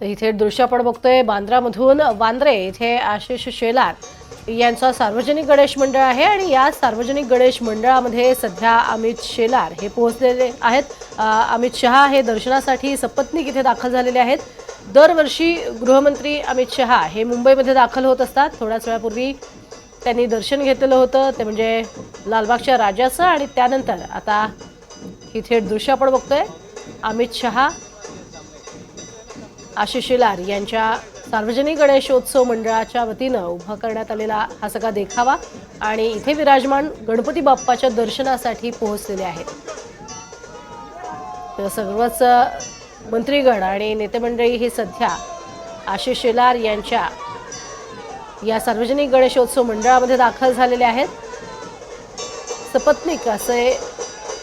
तर इथे दृश्य आपण बघतोय बांद्रामधून वांद्रे इथे आशिष शेलार यांचा सार्वजनिक गणेश मंडळ आहे आणि या सार्वजनिक गणेश मंडळामध्ये सध्या अमित शेलार हे पोहोचलेले आहेत. अमित शहा हे दर्शनासाठी सपत्नीक इथे दाखल झालेले आहेत. दरवर्षी गृहमंत्री अमित शहा हे मुंबईमध्ये दाखल होत असतात. थोड्याच वेळापूर्वी त्यांनी दर्शन घेतलेलं होतं. ते म्हणजे लालबागच्या राजाचं आणि त्यानंतर आता ही थेट दृश्य आपण बघतोय. अमित शहा आशिष शेलार यांच्या सार्वजनिक गणेशोत्सव मंडळाच्या वतीनं उभा करण्यात आलेला हा सगळा देखावा आणि इथे विराजमान गणपती बाप्पाच्या दर्शनासाठी पोहोचलेले आहेत. तर सर्वच मंत्रीगण आणि नेतेमंडळी ही सध्या आशिष शेलार यांच्या या सार्वजनिक गणेशोत्सव मंडळामध्ये दाखल झालेले आहेत. सपत्नीक असे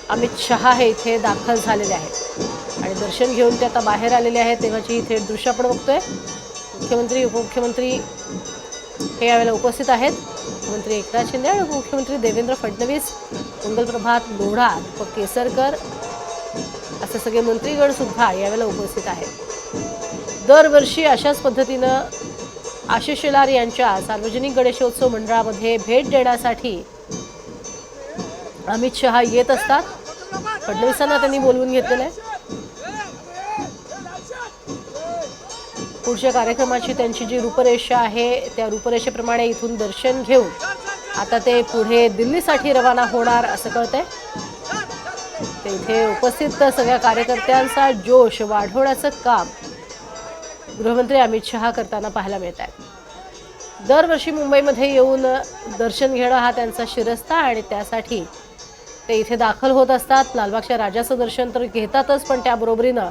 अमित शहा हे इथे दाखल झालेले आहेत. आणि दर्शन घेऊन ते आता बाहेर आलेले आहेत तेव्हाची इथे दृश्य आपण बघतोय. मुख्यमंत्री उपमुख्यमंत्री हे यावेळेला उपस्थित आहेत. मुख्यमंत्री एकनाथ शिंदे आणि उपमुख्यमंत्री देवेंद्र फडणवीस मंगलप्रभात लोढा व केसरकर असे सगळे मंत्रीगण सुद्धा यावेळेला उपस्थित आहेत. दरवर्षी अशाच पद्धतीनं आशिष शेलार यांच्या सार्वजनिक गणेशोत्सव मंडळामध्ये भेट देण्यासाठी अमित शहा येत असतात. फडणवीसांना त्यांनी बोलवून घेतलेलं आहे. पुढच्या कार्यक्रमाची त्यांची जी रूपरेषा आहे त्या रूपरेषेप्रमाणे इथून दर्शन घेऊन आता ते पुढे दिल्लीसाठी रवाना होणार असं कळतंय. ते इथे उपस्थित सगळ्या कार्यकर्त्यांचा जोश वाढवण्याचं काम गृहमंत्री अमित शहा करताना पाहायला मिळत आहे. दरवर्षी मुंबईमध्ये येऊन दर्शन घेणं हा त्यांचा शिरस्ता आणि त्यासाठी ते इथे दाखल होत असतात. लालबागच्या राजाचं दर्शन तर घेतातच पण त्याबरोबरीनं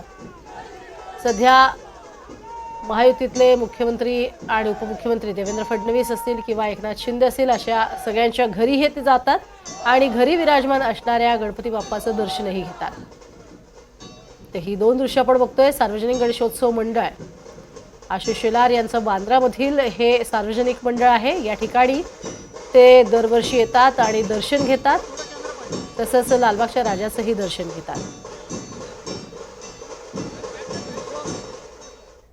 सध्या महायुतीतले मुख्यमंत्री आणि उपमुख्यमंत्री देवेंद्र फडणवीस असतील किंवा एकनाथ शिंदे असतील अशा सगळ्यांच्या घरी हे ते जातात आणि घरी विराजमान असणाऱ्या गणपती बाप्पाचं दर्शनही घेतात. तर ही दोन दृश्य आपण बघतोय. सार्वजनिक गणेशोत्सव मंडळ. आशिष शेलार यांचं बांद्रामधील हे सार्वजनिक मंडळ आहे. या ठिकाणी ते दरवर्षी येतात आणि दर्शन घेतात. तसंच लालबागच्या राजाचंही दर्शन घेतात.